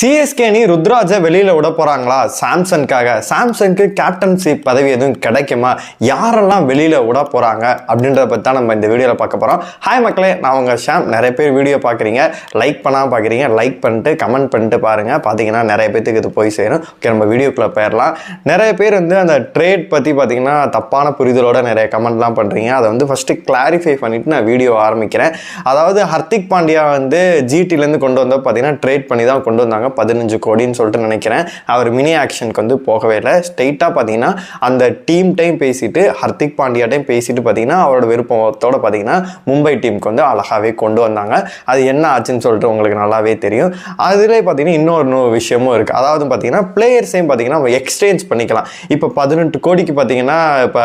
CSK அணி ருத்ராஜை வெளியில் விட போகிறாங்களா சாம்சனுக்காக சாம்சங்க்கு கேப்டன்சி பதவி எதுவும் கிடைக்குமா? யாரெல்லாம் வெளியில் விட போகிறாங்க அப்படின்றத பற்றி தான் நம்ம இந்த வீடியோவில் பார்க்க போகிறோம் ஹாய் மக்களே நான் உங்கள் ஷாம். நிறைய பேர் வீடியோ பார்க்குறீங்க. லைக் பண்ணாம பார்க்குறீங்க. லைக் பண்ணிட்டு கமெண்ட் பண்ணிட்டு பாருங்கள் பார்த்தீங்கன்னா நிறைய பேத்துக்கு இது போய் சேரும். ஓகே நம்ம வீடியோக்குள்ளே போயிடலாம். நிறைய பேர் வந்து அந்த ட்ரேட் பற்றி பார்த்தீங்கன்னா தப்பான புரிதலோட நிறைய கமெண்ட்லாம் பண்ணுறீங்க அதை வந்து ஃபஸ்ட்டு கிளாரிஃபை பண்ணிவிட்டு நான் வீடியோ ஆரம்பிக்கிறேன். அதாவது ஹர்திக் பாண்டியா வந்து ஜிடிலேருந்து கொண்டு வந்தால் பார்த்தீங்கன்னா ட்ரேட் பண்ணி தான் கொண்டு வந்தாங்க. பதினஞ்சு கோடின்னு சொல்லிட்டு நினைக்கிறேன். அவர் மினி ஆக்ஷனுக்கு வந்து போகவே இல்லை. ஸ்ட்ரெயிட்டாக பார்த்தீங்கன்னா அந்த டீம் டைம் பேசிட்டு ஹர்திக் பாண்டியா டைம் பேசிட்டு பார்த்தீங்கன்னா அவரோட விருப்பத்தோட பார்த்தீங்கன்னா மும்பை டீமுக்கு வந்து அழகாகவே கொண்டு வந்தாங்க. அது என்ன ஆச்சுன்னு சொல்லிட்டு உங்களுக்கு நல்லாவே தெரியும். அதில் பார்த்தீங்கன்னா இன்னொரு இன்னொரு விஷயமும் இருக்குது அதாவது பார்த்தீங்கன்னா பிளேயர்ஸையும் பார்த்தீங்கன்னா எக்ஸ்சேஞ்ச் பண்ணிக்கலாம். இப்போ பதினெட்டு கோடிக்கு பார்த்தீங்கன்னா இப்போ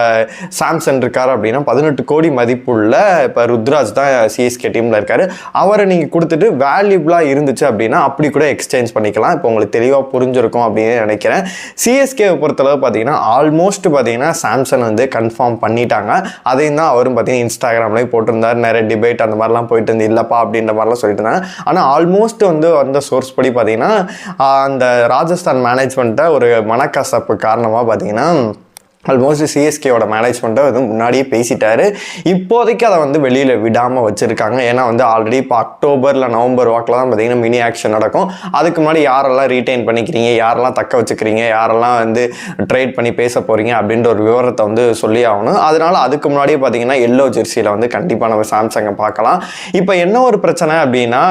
சாம்சன் இருக்கார் அப்படின்னா பதினெட்டு கோடி மதிப்புள்ள இப்போ ருத்ராஜ் தான் சிஎஸ்கே டீமில் இருக்காரு. அவரை நீங்கள் கொடுத்துட்டு வேல்யூபிளாக இருந்துச்சு அப்படின்னா அப்படி கூட எக்ஸ்சேஞ்ச் பண்ணிக்கலாம். இப்போ உங்களுக்கு தெளிவாக புரிஞ்சிருக்கும் அப்படின்னு நினைக்கிறேன். சிஎஸ்கேவை பொறுத்தளவு பார்த்தீங்கன்னா ஆல்மோஸ்ட் பார்த்தீங்கன்னா சாம்சங் வந்து கன்ஃபார்ம் பண்ணிட்டாங்க. அதையும் தான் அவரும் பார்த்தீங்கன்னா இன்ஸ்டாகிராம்லேயும் போட்டிருந்தார். நிறைய டிபேட் அந்த மாதிரிலாம் போயிட்டு இருந்து இல்லைப்பா அப்படின்ற மாதிரிலாம் சொல்லிட்டு இருந்தாங்க. ஆனால் ஆல்மோஸ்ட் வந்து வந்த சோர்ஸ் படி பார்த்தீங்கன்னா அந்த ராஜஸ்தான் மேனேஜ்மெண்ட்டை ஒரு மனக்கசப்பு காரணமாக பார்த்தீங்கன்னா ஆல்மோஸ்ட் சிஎஸ்கேயோட மேனேஜ்மெண்ட்டை வந்து முன்னாடியே பேசிட்டாரு. இப்போதைக்கு அதை வந்து வெளியில் விடாமல் வச்சுருக்காங்க. ஏன்னா வந்து ஆல்ரெடி இப்போ அக்டோபரில் நவம்பர் வாக்கில் தான் பார்த்தீங்கன்னா மினி ஆக்ஷன் நடக்கும். அதுக்கு முன்னாடி யாரெல்லாம் ரீட்டைன் பண்ணிக்கிறீங்க? யாரெல்லாம் தக்க வச்சுக்கிறீங்க? யாரெல்லாம் வந்து ட்ரேட் பண்ணி பேச போகிறீங்க அப்படின்ற ஒரு விவரத்தை வந்து சொல்லி ஆகணும். அதனால் அதுக்கு முன்னாடியே பார்த்தீங்கன்னா எல்லோ ஜெர்சியில் வந்து கண்டிப்பாக நம்ம சாம்சங்கை பார்க்கலாம். இப்போ என்ன ஒரு பிரச்சனை அப்படின்னா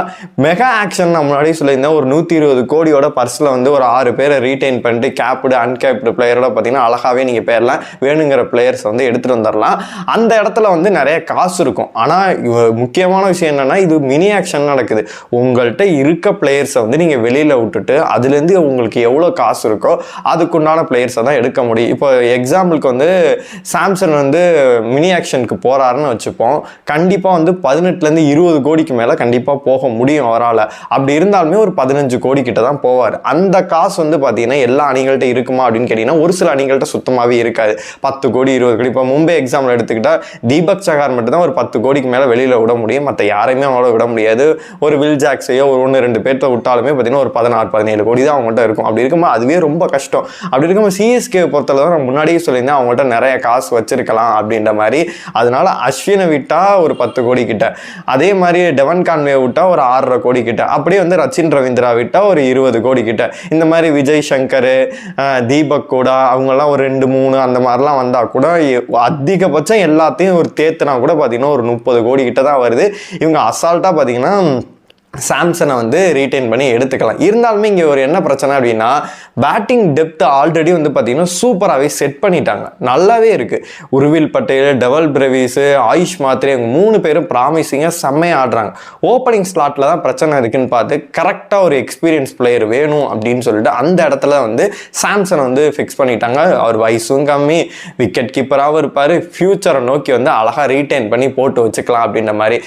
மெகா ஆக்ஷன் நான் முன்னாடி சொல்லியிருந்தேன். ஒரு நூற்றி இருபது கோடியோட பர்ஸில் வந்து ஒரு ஆறு பேரை ரீட்டைன் பண்ணிட்டு கேப்டு அன்கேப்டு பிளேயரோட பார்த்தீங்கன்னா அழகாகவே நீங்கள் பேர் பிளேயர்லாம் வேணுங்கிற பிளேயர்ஸ் வந்து எடுத்துகிட்டு வந்துடலாம் அந்த இடத்துல வந்து நிறைய காசு இருக்கும். ஆனால் முக்கியமான விஷயம் என்னென்னா இது மினி ஆக்ஷன் நடக்குது. உங்கள்கிட்ட இருக்க பிளேயர்ஸை வந்து நீங்கள் வெளியில் விட்டுட்டு அதுலேருந்து உங்களுக்கு எவ்வளோ காசு இருக்கோ அதுக்குண்டான பிளேயர்ஸை தான் எடுக்க முடியும். இப்போ எக்ஸாம்பிளுக்கு வந்து சாம்சங் வந்து மினி ஆக்ஷனுக்கு போகிறாருன்னு வச்சுப்போம். கண்டிப்பாக வந்து பதினெட்டுலேருந்து இருபது கோடிக்கு மேலே கண்டிப்பாக போக முடியும் அவரால். அப்படி இருந்தாலுமே ஒரு பதினஞ்சு கோடி கிட்ட தான் போவார். அந்த காசு வந்து பார்த்தீங்கன்னா எல்லா அணிகள்கிட்ட இருக்குமா அப்படின்னு கேட்டிங்கன்னா ஒரு சில அணிகள்கிட்ட சுத்தமாகவே இருக்கு இருக்காது பத்து கோடி இருபது கோடி. இப்போ மும்பை எக்ஸாம்பிள் எடுத்துக்கிட்டால் தீபக் சகார் மட்டும்தான் ஒரு பத்து கோடிக்கு மேலே வெளியில் விட முடியும். மற்ற யாரையுமே அவங்கள விட முடியாது. ஒரு வில் ஜாக்ஸையோ ஒரு ஒன்று ரெண்டு பேர்த்த விட்டாலுமே பார்த்தீங்கன்னா ஒரு பதினாறு பதினேழு கோடி தான் அவங்கள்ட்ட இருக்கும். அப்படி இருக்கும்போது அதுவே ரொம்ப கஷ்டம். அப்படி இருக்கும்போது சிஎஸ்கே பொறுத்தளவு நான் முன்னாடியே சொல்லியிருந்தேன் அவங்கள்ட்ட நிறைய காசு வச்சிருக்கலாம் அப்படின்ற மாதிரி. அதனால அஸ்வினை விட்டால் ஒரு பத்து கோடி கிட்ட. அதே மாதிரி டெவன் கான்வே விட்டால் ஒரு ஆறரை கோடி கிட்ட. அப்படியே வந்து ரச்சின் ரவீந்திரா விட்டால் ஒரு இருபது கோடி கிட்ட. இந்த மாதிரி விஜய் சங்கர் தீபக் கூட அவங்கெல்லாம் ஒரு ரெண்டு மூணு அந்த மாதிரிலாம் வந்தால் கூட அதிகபட்சம் எல்லாத்தையும் ஒரு தேத்துனா கூட பார்த்தீங்கன்னா ஒரு முப்பது கோடி கிட்ட தான் வருது. இவங்க அசால்ட்டாக பார்த்தீங்கன்னா சாம்சனை வந்து ரீட்டைன் பண்ணி எடுத்துக்கலாம். இருந்தாலுமே இங்கே ஒரு என்ன பிரச்சனை அப்படின்னா பேட்டிங் டெப்த் ஆல்ரெடி வந்து பார்த்திங்கன்னா சூப்பராகவே செட் பண்ணிட்டாங்க. நல்லாவே இருக்குது உருவில் பட்டேல் டெவல் பிரவீஸு ஆயுஷ் மாத்ரே இவங்க மூணு பேரும் ப்ராமிசிங்காக செம்மையாக ஆடுறாங்க. ஓப்பனிங் ஸ்லாட்டில் தான் பிரச்சனை இருக்குன்னு பார்த்து கரெக்டாக ஒரு எக்ஸ்பீரியன்ஸ் பிளேயர் வேணும் அப்படின்னு சொல்லிட்டு அந்த இடத்துல வந்து சாம்சனை வந்து ஃபிக்ஸ் பண்ணிட்டாங்க. அவர் வயசும் கம்மி விக்கெட் கீப்பராகவும் இருப்பார். ஃப்யூச்சரை நோக்கி வந்து அழகாக ரீட்டைன் பண்ணி போட்டு வச்சுக்கலாம் அப்படின்ற மாதிரி.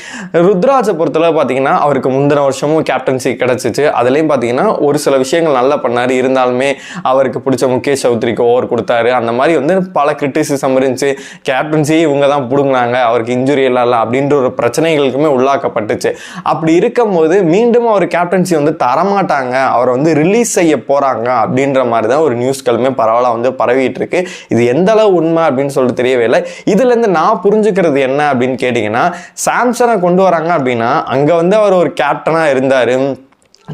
ருத்ராஜை பொறுத்தளவு பார்த்தீங்கன்னா அவருக்கு முந்தின வருஷமும் கேப்டன்சி கிடச்சிச்சு. அதுலேயும் பார்த்தீங்கன்னா ஒரு சில விஷயங்கள் நல்லா பண்ணார். இருந்தாலுமே அவருக்கு பிடிச்ச முகேஷ் சௌத்ரிக்கு ஓவர் கொடுத்தாரு. அந்த மாதிரி வந்து பல கிரிட்டிசிசம் இருந்துச்சு. கேப்டன்சி இவங்க தான் பிடுங்கினாங்க. அவருக்கு இன்ஜுரி இல்லை அப்படின்ற ஒரு பிரச்சனைகளுக்குமே உள்ளாக்கப்பட்டுச்சு. அப்படி இருக்கும்போது மீண்டும் அவர் கேப்டன்சி வந்து தரமாட்டாங்க. அவரை வந்து ரிலீஸ் செய்ய போகிறாங்க அப்படின்ற மாதிரி தான் ஒரு நியூஸ்களுமே பரவலாக வந்து பரவிட்டு இருக்கு. இது எந்த அளவு உண்மை அப்படின்னு சொல்லிட்டு தெரியவே இல்லை. இதுலேருந்து நான் புரிஞ்சுக்கிறது என்ன அப்படின்னு கேட்டிங்கன்னா சாம்சனை கொண்டு வராங்க அப்படின்னா அங்கே வந்து அவர் ஒரு கேப்டன் கேப்டனாக இருந்தார்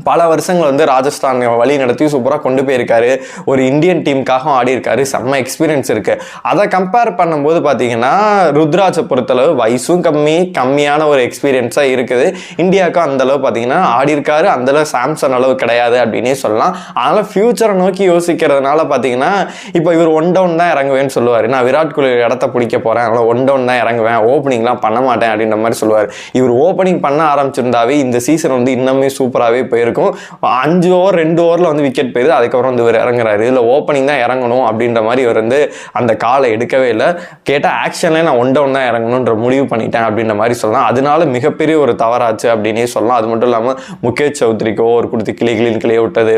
பல வருஷங்கள் வந்து ராஜஸ்தான் வழி நடத்தி சூப்பராக கொண்டு போயிருக்காரு. ஒரு இந்தியன் டீமுக்காகவும் ஆடி இருக்காரு செம்ம எக்ஸ்பீரியன்ஸ் இருக்குது அதை கம்பேர் பண்ணும்போது பார்த்தீங்கன்னா ருத்ராஜை பொறுத்தளவு வயசும் கம்மி கம்மியான ஒரு எக்ஸ்பீரியன்ஸாக இருக்குது. இந்தியாவுக்கும் அந்த அளவு பார்த்தீங்கன்னா ஆடி அந்தளவு சாம்சங் அளவு கிடையாது அப்படின்னே சொல்லலாம். அதனால் ஃப்யூச்சரை நோக்கி யோசிக்கிறதுனால பார்த்தீங்கன்னா இப்போ இவர் ஒன் டவுன் தான் இறங்குவேன்னு சொல்லுவார். நான் விராட் கோலி இடத்த பிடிக்க போகிறேன் அதனால் ஒன் டவுன் தான் இறங்குவேன். ஓப்பனிங்லாம் பண்ண மாட்டேன் அப்படின்ற மாதிரி சொல்லுவார். இவர் ஓப்பனிங் பண்ண ஆரம்பிச்சிருந்தாவே இந்த சீசன் வந்து இன்னுமே சூப்பராகவே போயிருக்கும். அஞ்சு ஓவர் ரெண்டு ஓவரில் வந்து விக்கெட் போயிருது. அதுக்கப்புறம் வந்து இவர் இறங்குறாரு. இதில் ஓப்பனிங் தான் இறங்கணும் அப்படின்ற மாதிரி இவர் வந்து அந்த காலை எடுக்கவே இல்லை. கேட்டால் ஆக்ஷன்லேயே நான் ஒன் டவுன் தான் இறங்கணுன்ற முடிவு பண்ணிட்டேன் அப்படின்ற மாதிரி சொல்லலாம். அதனால மிகப்பெரிய ஒரு தவறாச்சு அப்படின்னே சொல்லலாம். அது மட்டும் இல்லாமல் முகேஷ் சௌத்ரிக்கு ஓவர் கொடுத்து கிளி கிளின்னு கிளிய விட்டது.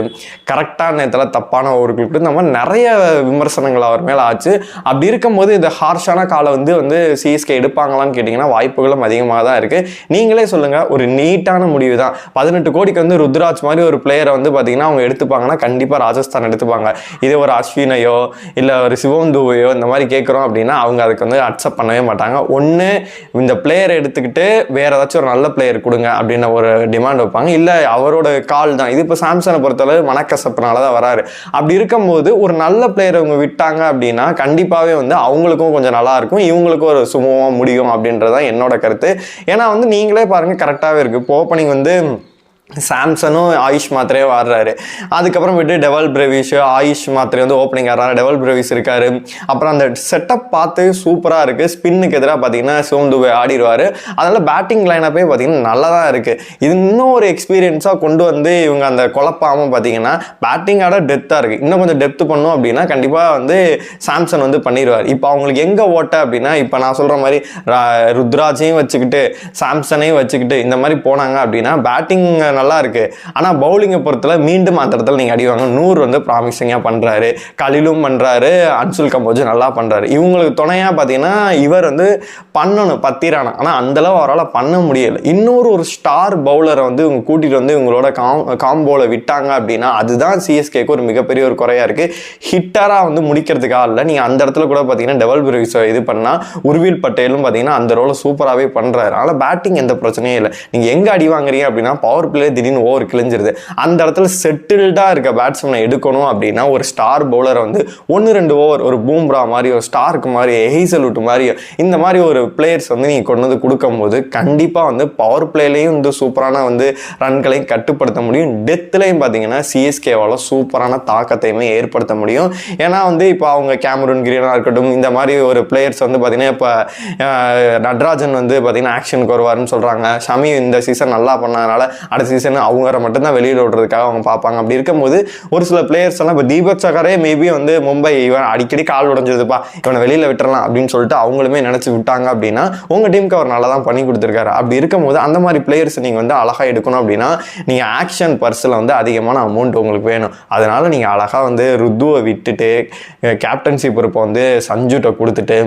கரெக்டான நேரத்தில் தப்பான ஓவர்கள் கொடுத்து நம்ம நிறைய விமர்சனங்கள் அவர் மேலே ஆச்சு. அப்படி இருக்கும்போது இந்த ஹார்ஷான காலை வந்து வந்து சிஎஸ்கே எடுப்பாங்களான்னு கேட்டிங்கன்னா வாய்ப்புகளும் அதிகமாக தான் இருக்குது நீங்களே சொல்லுங்கள் ஒரு நீட்டான முடிவு தான் பதினெட்டு கோடிக்கு வந்து ருத் ருத்ராஜ் மாதிரி ஒரு பிளேயரை வந்து பார்த்தீங்கன்னா அவங்க எடுத்துப்பாங்கன்னா கண்டிப்பாக ராஜஸ்தான் எடுத்துப்பாங்க. இதே ஒரு அஸ்வினையோ இல்லை ஒரு சிவம் தூவையோ இந்த மாதிரி கேட்குறோம் அப்படின்னா அவங்க அதுக்கு வந்து அக்செப்ட் பண்ணவே மாட்டாங்க. ஒன்று இந்த பிளேயரை எடுத்துக்கிட்டு வேற ஏதாச்சும் ஒரு நல்ல பிளேயர் கொடுங்க அப்படின்னு ஒரு டிமாண்ட் வைப்பாங்க. இல்லை அவரோட கால் தான். இது இப்போ சாம்சனை பொறுத்தளவு மனக்கசப்புனால தான் வராரு. அப்படி இருக்கும்போது ஒரு நல்ல பிளேயர் அவங்க விட்டாங்க அப்படின்னா கண்டிப்பாகவே வந்து அவங்களுக்கும் கொஞ்சம் நல்லா இருக்கும். இவங்களுக்கும் ஒரு சுமூகமாக முடியும் அப்படின்றதான் என்னோட கருத்து. ஏன்னா வந்து நீங்களே பாருங்கள் கரெக்டாகவே இருக்குது இப்போ ஓப்பனிங் வந்து சாம்சனும் ஆயுஷ் மாத்திரையே ஆடுறாரு அதுக்கப்புறம் விட்டு டெவல் பிரவிஷ் ஆயுஷ் மாத்திரை வந்து ஓப்பனிங் ஆடுறாரு டெவல் பிரவிஷ் இருக்காரு. அப்புறம் அந்த செட்டப் பார்த்து சூப்பராக இருக்குது ஸ்பின்னுக்கு எதிராக பார்த்தீங்கன்னா சிவம் துபே ஆடிடுவார். அதனால் பேட்டிங் லைனப்பே பார்த்தீங்கன்னா நல்லா தான் இருக்குது இது இன்னும் ஒரு எக்ஸ்பீரியன்ஸாக கொண்டு வந்து இவங்க அந்த குழப்பாமல் பார்த்தீங்கன்னா பேட்டிங் ஆட டெப்த்தாக இருக்குது இன்னும் கொஞ்சம் டெப்த் பண்ணும் அப்படின்னா கண்டிப்பாக வந்து சாம்சன் வந்து பண்ணிடுவார். இப்போ அவங்களுக்கு எங்கே ஓட்ட அப்படின்னா இப்போ நான் சொல்கிற மாதிரி ரா- ருத்ராஜையும் வச்சுக்கிட்டு சாம்சனையும் வச்சுக்கிட்டு இந்த மாதிரி போனாங்க அப்படின்னா பேட்டிங் நல்லா இருக்குது ஆனால் பவுலிங்கை பொறுத்தல மீண்டும் அந்த இடத்துல நீங்கள் அடிவாங்க நூறு வந்து ப்ராமிசிங்காக பண்ணுறாரு கலிலும் பண்ணுறாரு அன்சுல் கம்போஜ் நல்லா பண்ணுறாரு இவங்களுக்கு துணையாக பார்த்தீங்கன்னா இவர் வந்து பண்ணணும் பத்திரானா. ஆனால் அந்தளவு அவரால் பண்ண முடியலை. இன்னொரு ஒரு ஸ்டார் பவுலரை வந்து இவங்க கூட்டிகிட்டு வந்து இவங்களோட காம் காம்போவில் விட்டாங்க அப்படின்னா அதுதான் சிஎஸ்கேக்கு ஒரு மிகப்பெரிய ஒரு குறையாக இருக்குது ஹிட்டராக வந்து முடிக்கிறதுக்காக இல்லை நீங்கள் அந்த இடத்துல கூட பார்த்தீங்கன்னா டெவல் பிரிவிஸை இது பண்ணால் உருவில் பட்டேலும் பார்த்தீங்கன்னா அந்த ரோலை சூப்பராகவே பண்ணுறாரு ஆனால் பேட்டிங் எந்த பிரச்சனையும் இல்லை. நீங்கள் எங்கே அடி வாங்குறீங்க அப்படின்னா பவர் பிளே திடீர்னு ஓவர் கிழிஞ்சிருது. அந்த இடத்துல செட்டில்டாக இருக்க பேட்ஸ்மேனை எடுக்கணும் அப்படின்னா ஒரு ஸ்டார் பவுலரை வந்து ஒன்று ரெண்டு ஓவர் ஒரு பூம்ரா மாதிரி ஒரு ஸ்டார்க்கு மாதிரி ஹெய்சல்வுட் மாதிரி இந்த மாதிரி ஒரு பிளேயர்ஸ் வந்து நீங்கள் கொண்டு வந்து கொடுக்கும்போது கண்டிப்பாக வந்து பவர் பிளேலையும் வந்து சூப்பரான வந்து ரன்களையும் கட்டுப்படுத்த முடியும். டெத்துலையும் பார்த்தீங்கன்னா சிஎஸ்கேவால் சூப்பரான தாக்கத்தையுமே ஏற்படுத்த முடியும். ஏன்னா வந்து இப்போ அவங்க கேமரூன் கிரீனாக இருக்கட்டும் இந்த மாதிரி ஒரு பிளேயர்ஸ் வந்து பார்த்தீங்கன்னா இப்போ நட்ராஜன் வந்து பார்த்தீங்கன்னா ஆக்ஷனுக்கு வருவாருன்னு சொல்கிறாங்க ஷமி இந்த சீசன் நல்லா பண்ணதுனால அடுத்த சீசன் அவங்க மட்டும்தான் வெளியில் விடுறதுக்காக அவங்க பார்ப்பாங்க. அப்படி இருக்கும்போது ஒரு சில பிளேயர்ஸ் எல்லாம் இப்போ தீபக் சகரே மேபி வந்து மும்பை இவன் அடிக்கடி கால் உடஞ்சதுப்பா இவனை வெளியில் விட்டுறலாம் அப்படின்னு சொல்லிட்டு அவங்களுமே நினச்சி விட்டாங்க அப்படின்னா உங்கள் டீமுக்கு அவர் நல்லா தான் பண்ணி கொடுத்துருக்காரு. அப்படி இருக்கும்போது அந்த மாதிரி பிளேயர்ஸ் நீங்கள் வந்து அழகாக எடுக்கணும் அப்படின்னா நீங்கள் ஆக்ஷன் பர்ஸில் வந்து அதிகமான அமௌண்ட் உங்களுக்கு வேணும். அதனால் நீங்கள் அழகாக வந்து ருத்துவை விட்டுட்டு கேப்டன்சி பொறுப்பை வந்து சஞ்சுட்ட கொடுத்துட்டு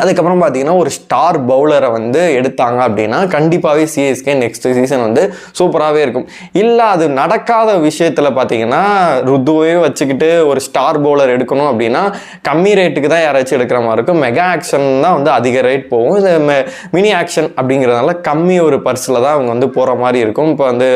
அதுக்கப்புறம் பார்த்தீங்கன்னா ஒரு ஸ்டார் பவுலரை வந்து எடுத்தாங்க அப்படின்னா கண்டிப்பாகவே சிஎஸ்கே நெக்ஸ்ட் சீசன் வந்து சூப்பராகவே இருக்கும். இல்லை அது நடக்காத விஷயத்தில் பார்த்தீங்கன்னா ருத்துவே வச்சுக்கிட்டு ஒரு ஸ்டார் பவுலர் எடுக்கணும் அப்படின்னா கம்மி ரேட்டுக்கு தான் யாராச்சும் எடுக்கிற மாதிரி இருக்கும். மெகா ஆக்ஷன் தான் வந்து அதிக ரேட் போகும். இது மினி ஆக்ஷன் அப்படிங்கிறதுனால கம்மி ஒரு பர்ஸில் தான் அவங்க வந்து போகிற மாதிரி இருக்கும். இப்போ வந்து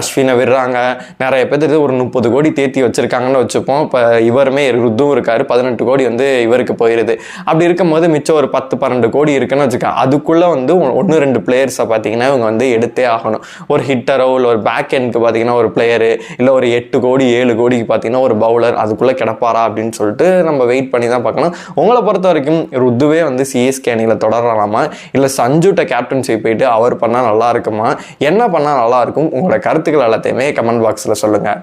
அஸ்வினை விடுறாங்க. நிறைய பேர் ஒரு முப்பது கோடி தேத்தி வச்சுருக்காங்கன்னு வச்சுப்போம். இப்போ இவருமே ருத்துவும் இருக்கார். பதினெட்டு கோடி வந்து இவருக்கு போயிடுது அப்படி இருக்கும்போது மிச்சம் ஒரு பத்து பன்னெண்டு கோடி இருக்குன்னு வச்சுக்க அதுக்குள்ளே வந்து ஒன்று ரெண்டு பிளேயர்ஸை பார்த்தீங்கன்னா இவங்க வந்து எடுத்தே ஆகணும். ஒரு ஹிட்டரோ இல்லை ஒரு பேக் எண்ட்க்கு பார்த்தீங்கன்னா ஒரு பிளேயரு இல்லை ஒரு எட்டு கோடி ஏழு கோடிக்கு பார்த்தீங்கன்னா ஒரு பவுலர் அதுக்குள்ளே கிடப்பாரா அப்படின்னு சொல்லிட்டு நம்ம வெயிட் பண்ணி தான் பார்க்கணும். உங்களை பொறுத்த வரைக்கும் ருத்துவே வந்து சிஎஸ்கே அணியில் தொடரலாமா? இல்லை சஞ்சுட்ட கேப்டன்சி போயிட்டு அவர் பண்ணால் நல்லா இருக்குமா? என்ன பண்ணால் நல்லா இருக்கும்? உங்களோட கருத்துக்கள் எல்லாத்தையுமே கமெண்ட் பாக்ஸில் சொல்லுங்கள்